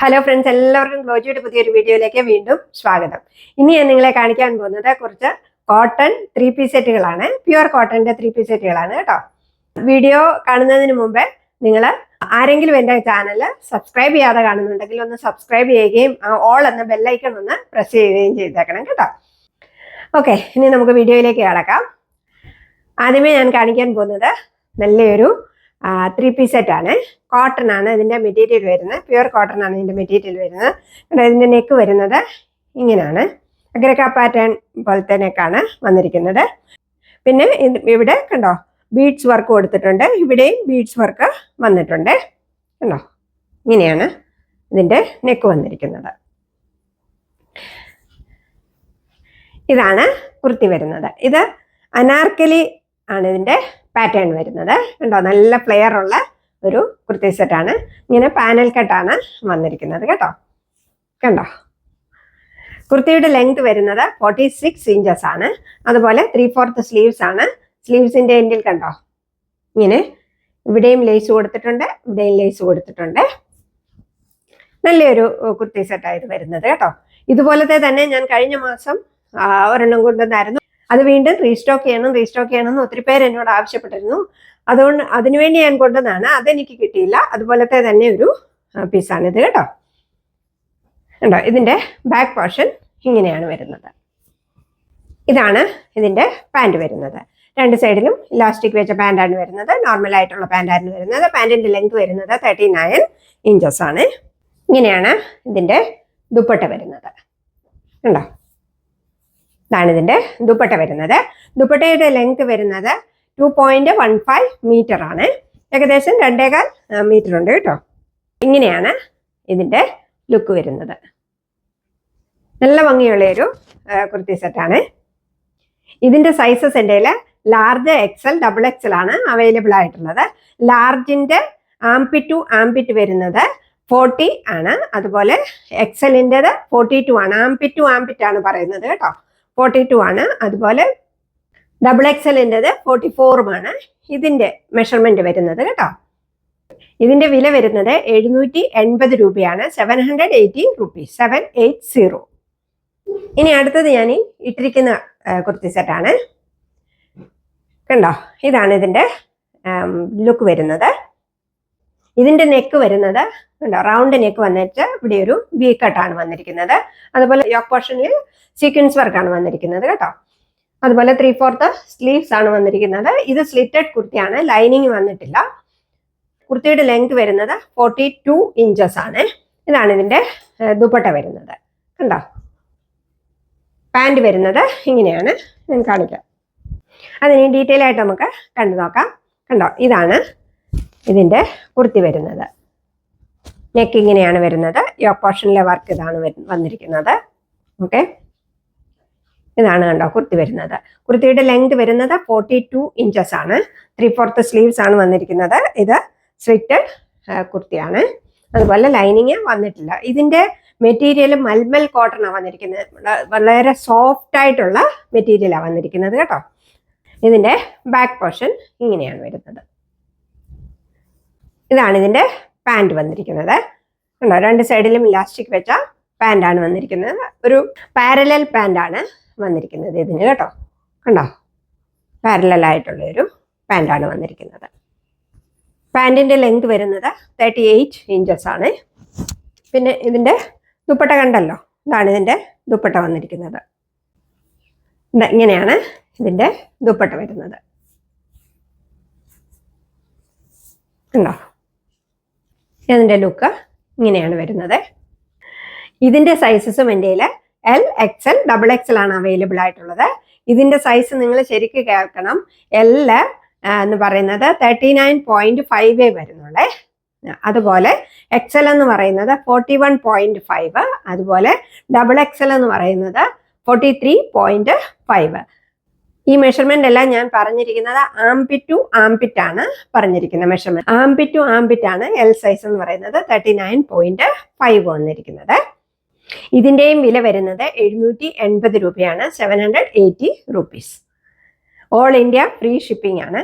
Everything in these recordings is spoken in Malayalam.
ഹലോ ഫ്രണ്ട്സ് എല്ലാവർക്കും ഗ്ലോജിയുടെ പുതിയൊരു വീഡിയോയിലേക്ക് വീണ്ടും സ്വാഗതം. ഇനി ഞാൻ നിങ്ങളെ കാണിക്കാൻ പോകുന്നത് കുറച്ച് കോട്ടൺ ത്രീ പീസ് സെറ്റുകളാണ് പ്യുവർ കോട്ടന്റെ ത്രീ പീസ് സെറ്റുകളാണ് കേട്ടോ. വീഡിയോ കാണുന്നതിന് മുമ്പേ നിങ്ങൾ ആരെങ്കിലും എന്റെ ചാനൽ സബ്സ്ക്രൈബ് ചെയ്യാതെ കാണുന്നുണ്ടെങ്കിൽ ഒന്ന് സബ്സ്ക്രൈബ് ചെയ്യുകയും ഓൾ എന്ന ബെല്ലൈക്കൺ ഒന്ന് പ്രസ് ചെയ്യുകയും ചെയ്തേക്കണം കേട്ടോ. ഓക്കെ ഇനി നമുക്ക് വീഡിയോയിലേക്ക് കിടക്കാം. ആദ്യമേ ഞാൻ കാണിക്കാൻ പോകുന്നത് നല്ലൊരു ത്രീ പീസ് സെറ്റാണ് കോട്ടൺ ആണ്. ഇതിന്റെ മെറ്റീരിയൽ വരുന്നത്. പ്യുവർ കോട്ടൺ ആണ് ഇതിന്റെ മെറ്റീരിയൽ വരുന്നത്. കണ്ടോ ഇതിന്റെ നെക്ക് വരുന്നത് ഇങ്ങനെയാണ്. അഗ്രക്ക പാറ്റേൺ പോലത്തെ നെക്കാണ് വന്നിരിക്കുന്നത്. പിന്നെ ഇവിടെ കണ്ടോ ബീഡ്സ് വർക്ക് കൊടുത്തിട്ടുണ്ട്. ഇവിടെയും ബീഡ്സ് വർക്ക് വന്നിട്ടുണ്ട്. കണ്ടോ ഇങ്ങനെയാണ് ഇതിന്റെ നെക്ക് വന്നിരിക്കുന്നത്. ഇതാണ് കുർത്തി വരുന്നത്. ഇത് അനാർക്കലി ആണ് ഇതിന്റെ പാറ്റേൺ വരുന്നത്. കണ്ടോ? നല്ല ഫ്ലെയർ ഉള്ള ഒരു കുർത്തി സെറ്റാണ് ഇങ്ങനെ പാനൽ കട്ടാണ് വന്നിരിക്കുന്നത് കേട്ടോ. കണ്ടോ? കുർത്തിയുടെ ലെങ്ത് വരുന്നത് ഫോർട്ടി സിക്സ് ഇഞ്ചസ് ആണ്. അതുപോലെ ത്രീ ഫോർത്ത് സ്ലീവ്സ് ആണ് സ്ലീവ്സിന്റെ എൻഡിൽ കണ്ടോ? ഇങ്ങനെ ഇവിടെയും ലേസ് കൊടുത്തിട്ടുണ്ട് ഇവിടെയും ലേസ് കൊടുത്തിട്ടുണ്ട്. നല്ലൊരു കുർത്തി സെറ്റാണ് ഇത് വരുന്നത് കേട്ടോ. ഇതുപോലത്തെ തന്നെ ഞാൻ കഴിഞ്ഞ മാസം ഒരെണ്ണം കൊണ്ടുവന്നായിരുന്നു. അത് വീണ്ടും റീസ്റ്റോക്ക് ചെയ്യണം റീസ്റ്റോക്ക് ചെയ്യണം എന്ന് ഒത്തിരി പേര് എന്നോട് ആവശ്യപ്പെട്ടിരുന്നു. അതുകൊണ്ട് അതിനുവേണ്ടി ഞാൻ കൊണ്ടുവന്നതാണ്. അതെനിക്ക് കിട്ടിയില്ല. അതുപോലത്തെ തന്നെ ഒരു പീസാണ് ഇത് കേട്ടോ. കണ്ടോ? ഇതിന്റെ ബാക്ക് പോർഷൻ ഇങ്ങനെയാണ് വരുന്നത്. ഇതാണ് ഇതിന്റെ പാന്റ് വരുന്നത്. രണ്ട് സൈഡിലും ഇലാസ്റ്റിക് വെച്ച പാന്റാണ് വരുന്നത്. നോർമൽ ആയിട്ടുള്ള പാന്റാണ് വരുന്നത്. പാന്റിന്റെ ലെങ്ത് വരുന്നത് തേർട്ടി നയൻ ഇഞ്ചസ് ആണ്. ഇങ്ങനെയാണ് ഇതിന്റെ ദുപ്പട്ട വരുന്നത്. കണ്ടോ? ഇതാണ് ഇതിന്റെ ദുപ്പട്ട വരുന്നത്. ദുപ്പട്ടയുടെ ലെങ്ത് വരുന്നത് two point one five metre ആണ്. ഏകദേശം രണ്ടേകാൽ മീറ്റർ ഉണ്ട് കേട്ടോ. ഇങ്ങനെയാണ് ഇതിന്റെ ലുക്ക് വരുന്നത്. നല്ല ഭംഗിയുള്ള ഒരു കുർത്തി സെറ്റാണ് ഇതിന്റെ സൈസസ് എന്റെ ലാർജ് എക്സൽ ഡബിൾ എക്സൽ ആണ് അവൈലബിൾ ആയിട്ടുള്ളത്. ലാർജിന്റെ ആംപിറ്റ് ടു ആംപിറ്റ് വരുന്നത് ഫോർട്ടി ആണ്. അതുപോലെ എക്സലിന്റെത് ഫോർട്ടി ടു ആണ്. ആംപിറ്റ് ടു ആംപിറ്റ് ആണ് പറയുന്നത് കേട്ടോ. ഫോർട്ടി ടു ആണ്. അതുപോലെ ഡബിൾ എക്സലിന്റെത് ഫോർട്ടി ഫോറുമാണ് ഇതിന്റെ മെഷർമെന്റ് വരുന്നത് കേട്ടോ. ഇതിന്റെ വില വരുന്നത് എഴുന്നൂറ്റി എൺപത് രൂപയാണ്. Seven hundred eighty rupees seven eight zero ഇനി അടുത്തത് ഞാൻ ഇട്ടിരിക്കുന്ന കുർത്തി സെറ്റാണ് കണ്ടോ? ഇതാണ് ഇതിന്റെ ലുക്ക് വരുന്നത്. ഇതിന്റെ നെക്ക് വരുന്നത് ഉണ്ടോ റൗണ്ട് നെക്ക് വന്നിട്ട് ഇവിടെ ഒരു ബി കട്ടാണ് വന്നിരിക്കുന്നത്. അതുപോലെ യോക്ക് പോർഷനിൽ സീക്വൻസ് വർക്കാണ് വന്നിരിക്കുന്നത് കേട്ടോ. അതുപോലെ ത്രീ ഫോർത്ത് സ്ലീവ്സ് ആണ് വന്നിരിക്കുന്നത്. ഇത് സ്ലിറ്റഡ് കുർത്തിയാണ്. ലൈനിങ് വന്നിട്ടില്ല. കുർത്തിയുടെ ലെങ്ത് വരുന്നത് ഫോർട്ടി ടു ഇഞ്ചസ് ആണ്. ഇതാണ് ഇതിന്റെ ദുപ്പട്ട വരുന്നത്. കണ്ടോ? പാന്റ് വരുന്നത് ഇങ്ങനെയാണ്. ഞാൻ കാണിക്കാം. അതിന് ഡീറ്റെയിൽ ആയിട്ട് നമുക്ക് കണ്ടു നോക്കാം. കണ്ടോ? ഇതാണ് ഇതിന്റെ കുർത്തി വരുന്നത്. നെക്ക് ഇങ്ങനെയാണ് വരുന്നത്. യോക്ക് പോർഷനിലെ വർക്ക് ഇതാണ് വന്നിരിക്കുന്നത്. ഓക്കെ ഇതാണ് കണ്ടോ കുർത്തി വരുന്നത്. കുർത്തിയുടെ ലെങ്ത് വരുന്നത് ഫോർട്ടി ടു ഇഞ്ചസ് ആണ്. ത്രീ ഫോർത്ത് സ്ലീവ്സ് ആണ് വന്നിരിക്കുന്നത്. ഇത് സ്ട്രിക്റ്റഡ് കുർത്തിയാണ്. അതുപോലെ ലൈനിങ് വന്നിട്ടില്ല. ഇതിന്റെ മെറ്റീരിയൽ മൽമൽ കോട്ടൺ ആണ് വന്നിരിക്കുന്നത്. വളരെ സോഫ്റ്റ് ആയിട്ടുള്ള മെറ്റീരിയലാണ് വന്നിരിക്കുന്നത് കേട്ടോ. ഇതിന്റെ ബാക്ക് പോർഷൻ ഇങ്ങനെയാണ് വരുന്നത്. ഇതാണ് ഇതിന്റെ പാന്റ് വന്നിരിക്കുന്നത്. ഉണ്ടോ രണ്ട് സൈഡിലും ഇലാസ്റ്റിക് വെച്ച പാന്റാണ് വന്നിരിക്കുന്നത്. ഒരു പാരലൽ പാന്റാണ് വന്നിരിക്കുന്നത് ഇതിന് കേട്ടോ. കണ്ടോ? ഒരു പാന്റാണ് വന്നിരിക്കുന്നത്. പാന്റിന്റെ ലെങ്ത് വരുന്നത് തേർട്ടി എയ്റ്റ് ഇഞ്ചസ് ആണ്. പിന്നെ ഇതിന്റെ ദുപ്പട്ട കണ്ടല്ലോ? ഇതാണ് ഇതിന്റെ ദുപ്പട്ട വന്നിരിക്കുന്നത്. ഇങ്ങനെയാണ് ഇതിന്റെ ദുപ്പട്ട വരുന്നത്. കണ്ടോ? ഇതിന്റെ ലുക്ക് ഇങ്ങനെയാണ് വരുന്നത്. ഇതിന്റെ സൈസസും എന്റെ L X L double X L ആണ് അവൈലബിൾ ആയിട്ടുള്ളത്. ഇതിന്റെ സൈസ് നിങ്ങൾ ശരിക്ക് കേൾക്കണം. എൽ എന്ന് പറയുന്നത് തേർട്ടി നയൻ പോയിന്റ് ഫൈവ് വരുന്നുള്ളേ. അതുപോലെ എക്സ് എൽ എന്ന് പറയുന്നത് ഫോർട്ടി വൺ പോയിന്റ് ഫൈവ് അതുപോലെ ഡബിൾ എക്സ് എൽ എന്ന് പറയുന്നത് ഫോർട്ടി ത്രീ പോയിന്റ് ഫൈവ് ഈ മെഷർമെന്റ് എല്ലാം ഞാൻ പറഞ്ഞിരിക്കുന്നത് ആംപിറ്റ് ടു ആംപിറ്റ് ആണ് പറഞ്ഞിരിക്കുന്നത് മെഷർമെന്റ് ആംപിറ്റ് ടു ആംപിറ്റ് ആണ് എൽ സൈസ് എന്ന് പറയുന്നത് തേർട്ടി നയൻ പോയിന്റ് ഫൈവ് വന്നിരിക്കുന്നത്. ഇതിന്റെയും വില വരുന്നത് എഴുന്നൂറ്റി എൺപത് രൂപയാണ് seven hundred eighty rupees all India free shipping ആണ്.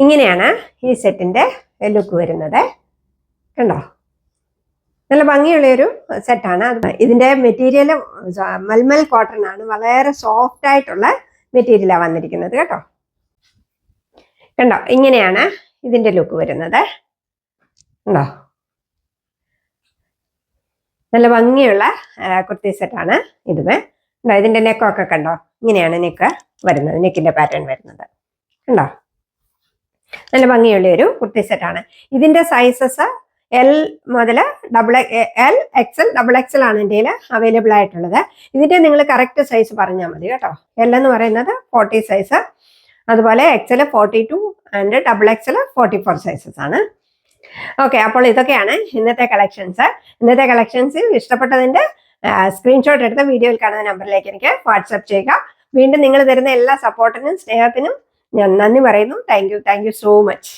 ഇങ്ങനെയാണ് ഈ സെറ്റിന്റെ ലുക്ക് വരുന്നത്. കണ്ടോ? നല്ല ഭംഗിയുള്ളൊരു സെറ്റാണ് അത് ഇതിന്റെ മെറ്റീരിയൽ മൽമൽ കോട്ടൺ ആണ്. വളരെ സോഫ്റ്റ് ആയിട്ടുള്ള മെറ്റീരിയലാണ് വന്നിരിക്കുന്നത് കേട്ടോ. കണ്ടോ? ഇങ്ങനെയാണ് ഇതിന്റെ ലുക്ക് വരുന്നത്. ഉണ്ടോ നല്ല ഭംഗിയുള്ള കുർത്തി സെറ്റാണ് ഇതുമേ ഉണ്ടോ ഇതിന്റെ നെക്കൊക്കെ കണ്ടോ? ഇങ്ങനെയാണ് നെക്ക് വരുന്നത്. നെക്കിന്റെ പാറ്റേൺ വരുന്നത്. ഉണ്ടോ നല്ല ഭംഗിയുള്ള ഒരു കുർത്തി സെറ്റാണ് ഇതിന്റെ സൈസസ് എൽ മുതൽ double L X L double X L ആണ് എന്റെ അവൈലബിൾ ആയിട്ടുള്ളത്. ഇതിന്റെ നിങ്ങൾ കറക്റ്റ് സൈസ് പറഞ്ഞാൽ മതി കേട്ടോ. എൽ എന്ന് പറയുന്നത് ഫോർട്ടി സൈസ് അതുപോലെ X L forty two and double X L forty four sizes ആണ്. ഓക്കെ അപ്പോൾ ഇതൊക്കെയാണ് ഇന്നത്തെ കളക്ഷൻസ് ഇന്നത്തെ കളക്ഷൻസ് ഇഷ്ടപ്പെട്ടതിന്റെ സ്ക്രീൻഷോട്ട് എടുത്ത് വീഡിയോയിൽ കാണുന്ന നമ്പറിലേക്ക് എനിക്ക് വാട്സപ്പ് ചെയ്യുക. വീണ്ടും നിങ്ങൾ തരുന്ന എല്ലാ സപ്പോർട്ടിനും സ്നേഹത്തിനും ഞാൻ നന്ദി പറയുന്നു. Thank you thank you so much